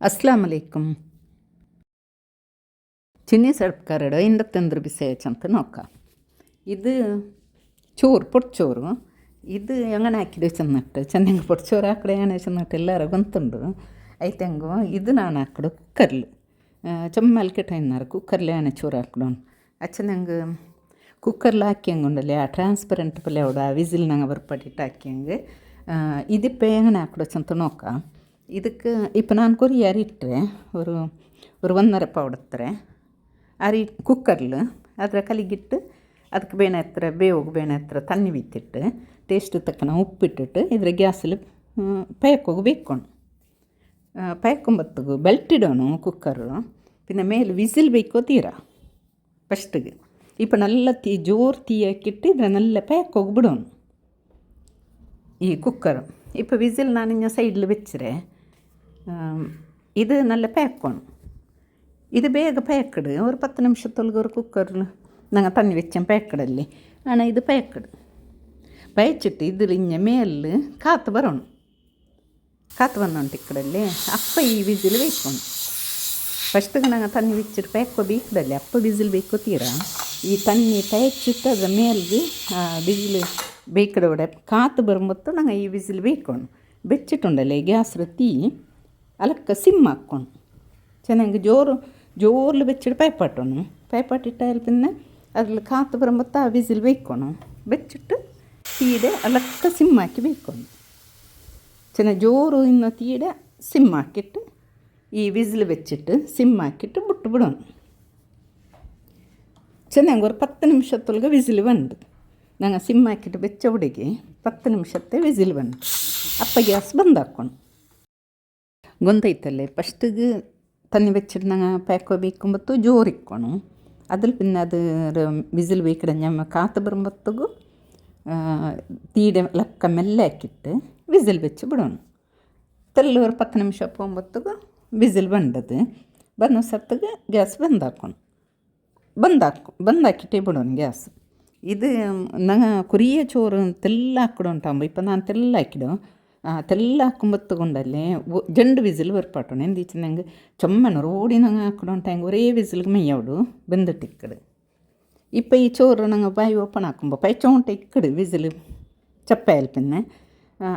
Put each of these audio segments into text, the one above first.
അസ്സാം അലൈക്കും ചിന്നി സൽക്കാരുടെ ഇന്നത്തെ എന്തൊരു വിശേഷം നോക്കാം. ഇത് ചോറ് പൊടിച്ചോറ്. ഇത് എങ്ങനെ ആക്കിയത് ചെന്നിട്ട് ചെന്നങ്ങ് പൊടിച്ചോറ് ആക്കടെയാണ് ചെന്നിട്ട് എല്ലാവരും ഗൊന്തുണ്ട് അയറ്റെങ്കോ ഇത് നാണ് ആക്കട് കുക്കറിൽ. ചുമ്മാൽക്കിട്ട ഇന്നാറ് കുക്കറിലാണ് ചോറ് ആക്കണം അച്ഛനങ്ങ് കുക്കറിലാക്കിയെങ്കൊണ്ടല്ലേ ആ ട്രാൻസ്പെറന്റ് പോലെ അവിടെ വിസിൽ ഞങ്ങൾ വെറുപ്പട്ടിട്ടാക്കിയെങ്കിൽ ഇതിപ്പോൾ എങ്ങനെ ആക്കടോ ചെന്ന് നോക്കാം. ಇದಕ್ಕೆ ಇಪ್ಪ ನಾನು ಕೊರಿ ಅರಿಟ್ಟರೆ ஒரு ஒரு ஒன்றரை பவுடத்துறே ಅರಿ ಕುಕ್ಕರ್ಲು ಅದರ ಕಲಿಗಿಟ್ಟು ಅದಕ್ಕೆ ಬೇನೆ ಹತ್ರ ಬೇವು ಬೇನೆ ಹತ್ರ ತಣ್ಣಿ ಬಿತ್ತಿಟ್ಟು ಟೇಸ್ಟ್ ತಕ್ಕನ ಉಪ್ಪಿಟ್ಟಿಟ್ಟು ಇದರ ಗ್ಯಾಸಲ್ಲಿ ಪಯಕ್ಕೋಗಿ ಬೇಯ್ಕೊಂಡು ಪಯಕೊಂಬತ್ತಗು ಬೆಲ್ಟಿಡೋನು ಕುಕ್ಕರು പിന്നെ ಮೇಲೆ ವಿಸಿಲ್ വെക്കോ തീരാ ഫസ്റ്റിക്ക് ഇപ്പം നല്ല ತೀ ജോർ തീയാക്കിയിട്ട് ഇതിനെ നല്ല പേക്കോക്ക് വിടണം ഈ കുക്കർ ഇപ്പോൾ വിസിൽ ഞാൻ ഇങ്ങനെ സൈഡിൽ വെച്ചിരേ ഇത് നല്ല പാക്കാണ് ഇത് വേഗം പാക്കഡ് ഒരു പത്ത് നിമിഷത്തൊക്കെ ഒരു കുക്കറിൽ ഞങ്ങൾ തന്നി വെച്ച പാക്കഡല്ലേ ആണ് ഇത് പാക്കഡ് വയച്ചിട്ട് ഇതിലിഞ്ഞ മേലിൽ കാത്ത് വരണം കാത്ത് വന്നോണ്ടിക്കടല്ലേ അപ്പം ഈ വിസിൽ വെക്കണം ಫಸ್ಟಿಗೆ ನಂಗೆ ತಣ್ಣಿ ಬಿಚ್ಚಿಟ್ಟು ಪ್ಯಾಕೋ ಬೇಕದಲ್ಲಿ ಅಪ್ಪ ಬಿಸಿಲು ಬೇಕೋತೀರ ಈ ತಣ್ಣಿ ತಯಚಿಟ್ಟು ಅದ್ರ ಮೇಲ್ಗೆ ಬಿಸಿಲು ಬೇಕಡೋಡೆ ಕಾತು ಬರುಮೊತ್ತು ನಂಗೆ ഈ ಬಿಸಿಲು ಬೇಕೋಣ വെച്ചിട്ടുണ്ടല്ലേ ഗ്യാസിൽ തീ അലക്ക ಸಿಮ್ ಹಾಕ್ಕೊಂಡು ಚೆನ್ನಾಗಿ ಜೋರು ಜೋರ್ಲು ಬೆಚ್ಚಿಡು ಪೈಪಾಟೋನು ಪೈಪಾಟಿಟ್ಟಾಯಲ್ പിന്നെ അതിൽ കാത്ത് വരുമ്പത്ത് ആ വിസിൽ വെക്കണം. വെച്ചിട്ട് തീടെ അലക്ക സിമ്മാക്കി വെക്കണം. ചില ജോറ് ഇന്ന തീടെ സിമ്മാക്കിയിട്ട് ഈ വിസിൽ വെച്ചിട്ട് സിമ്മാക്കിയിട്ട് വിട്ട് വിടണം ಚೆನ್ನಾಗಿ ഒരു പത്ത് നിമിഷത്തൊളക വിസിൽ വണ്ട് ഞങ്ങൾ സിമ്മാക്കിയിട്ട് വെച്ച ഉടകെ പത്ത് നിമിഷത്തെ വിസിൽ വണ്ട് അപ്പം ഗ്യാസ് ബന്ദാക്കണം. ഗുന്തൈത്തല്ലേ ഫസ്റ്റ് തന്നി വെച്ചിരുന്ന പാക്ക് ബീക്കുമ്പത്തു ജോറിക്കണം. അതിൽ പിന്നെ അത് വിസിൽ വയ്ക്കണം വീക്കിടഞ്ഞ കാത്തു വരുമ്പോഴത്തേക്കും തീടെ ലക്ക മെല്ലാക്കിയിട്ട് വിസിൽ വെച്ച് വിടണം. തെല്ലു ഒരു പത്ത് നിമിഷം പോകുമ്പോഴത്തേക്കും വിസിൽ വേണ്ടത്. വന്ന ಸತ್ತಿಗೆ ഗ്യാസ് ബന്ദാക്കണം. ബന്ദാക്കും ബന്ദാക്കിയിട്ടേ വിടണം ഗ്യാസ്. ഇത് ಗ್ಯಾಸ್ ಇದು ನಂಗೆ ಕುರಿಯ ಚೋರು ತೆಲ್ಲ ಹಾಕಿಡೋಂಟಾಂಬ ಇಪ್ಪ తెల్లాకుమొత్తుకుండలే జెండు విజిల్ వరపాటు నేను తీర్చిందంగ చొమ్మను రోడినంగ అక్కడ ఉంటాయి ఒరే విజిల్కి మెయ్యవుడు బెందటి ఇక్కడ ഇപ്പം ഈ ചോറിനങ്ങ് പൈ ഓപ്പൺ ആക്കുമ്പോൾ പൈച്ചോണ്ട് ഇക്കട് വിസിൽ ചപ്പയിൽ പിന്നെ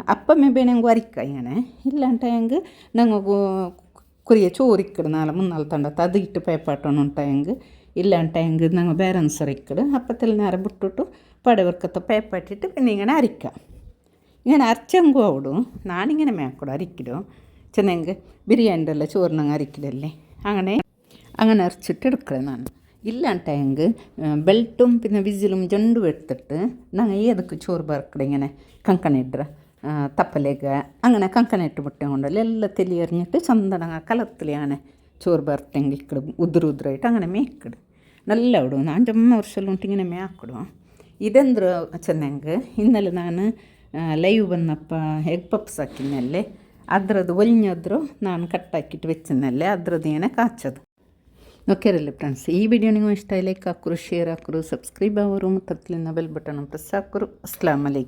അപ്പം പിന്നെ ഞങ്ങൾ അരിക്കുക ഇങ്ങനെ ഇല്ലാണ്ടെങ്കിൽ ഞങ്ങൾ കുറിയ ചോറിക്കട് നാളെ മുന്നാളത്തണ്ടത്ത് അത് ഇട്ട് പേപ്പാട്ടോണുണ്ടെങ്കിൽ ഇല്ലാണ്ടെങ്കിൽ ഞങ്ങൾ ബാലൻസ് ഇക്കട് അപ്പത്തിൽ നേരം വിട്ടിട്ട് പടവർക്കത്തെ പേപ്പാട്ടിട്ട് പിന്നെ ഇങ്ങനെ അരിക്കുക ഇങ്ങനെ അരച്ചെങ്കും ഓടും. ഞാനിങ്ങനെ മേക്കൂടെ അരിക്കിടും. ചെന്നെങ്ക് ബിരിയാണിന്റെ എല്ലാം ചോറിനങ്ങ് അരിക്കിടല്ലേ? അങ്ങനെ അങ്ങനെ അരച്ചിട്ട് എടുക്കണമെന്നാണ് ഇല്ലാണ്ടെങ്ക് ബെൽറ്റും പിന്നെ വിസിലും ജണ്ടും എടുത്തിട്ട് ഞങ്ങൾ ഏതൊക്കെ ചോറ് പറക്കട ഇങ്ങനെ കങ്കണിട്ട തപ്പലേക്ക് അങ്ങനെ കങ്കണിട്ട് മുട്ടയും കൊണ്ടല്ലേ എല്ലാം തെലിയെറിഞ്ഞിട്ട് ചന്ദനങ്ങ കലത്തിലാണ് ചോറ് പറത്തെങ്കിൽ ഇക്കട് ഉതിർ ഉതിരായിട്ട് അങ്ങനെ മേക്കിടും. നല്ല ഇടും ഞാൻ ചുമ്മാ വർഷമെല്ലാം ഇങ്ങനെ മേക്കിടും. ഇതെന്തോ ചെന്നെങ്കിൽ ഇന്നലെ ഞാൻ ಲೈವ್ ಬಂದಪ್ಪ ಎಗ್ ಪಪ್ಸ್ ಹಾಕಿನಲ್ಲೇ ಅದ್ರದ್ದು ಒಲ್ഞ്ഞದ್ರು ನಾನು ಕಟ್ಟಾಕಿಟ್ಟು ವೆಚ್ಚಿನಲ್ಲೇ ಅದ್ರದ್ದು ಏನೇ ಕಾಚದು ರೀ ಫ್ರೆಂಡ್ಸ್ ಈ ವಿಡಿಯೋ ನಿಮಗೆ ಇಷ್ಟ ಲೈಕ್ ಹಾಕರು ಶೇರ್ ಹಾಕರು ಸಬ್ಸ್ಕ್ರೈಬ್ ಅವರು ಮತ್ತು ಬೆಲ್ ಬಟನ್ ಪ್ರೆಸ್ ಹಾಕರು ಅಸ್ಲಾಮ್ ಅಲೈಕ್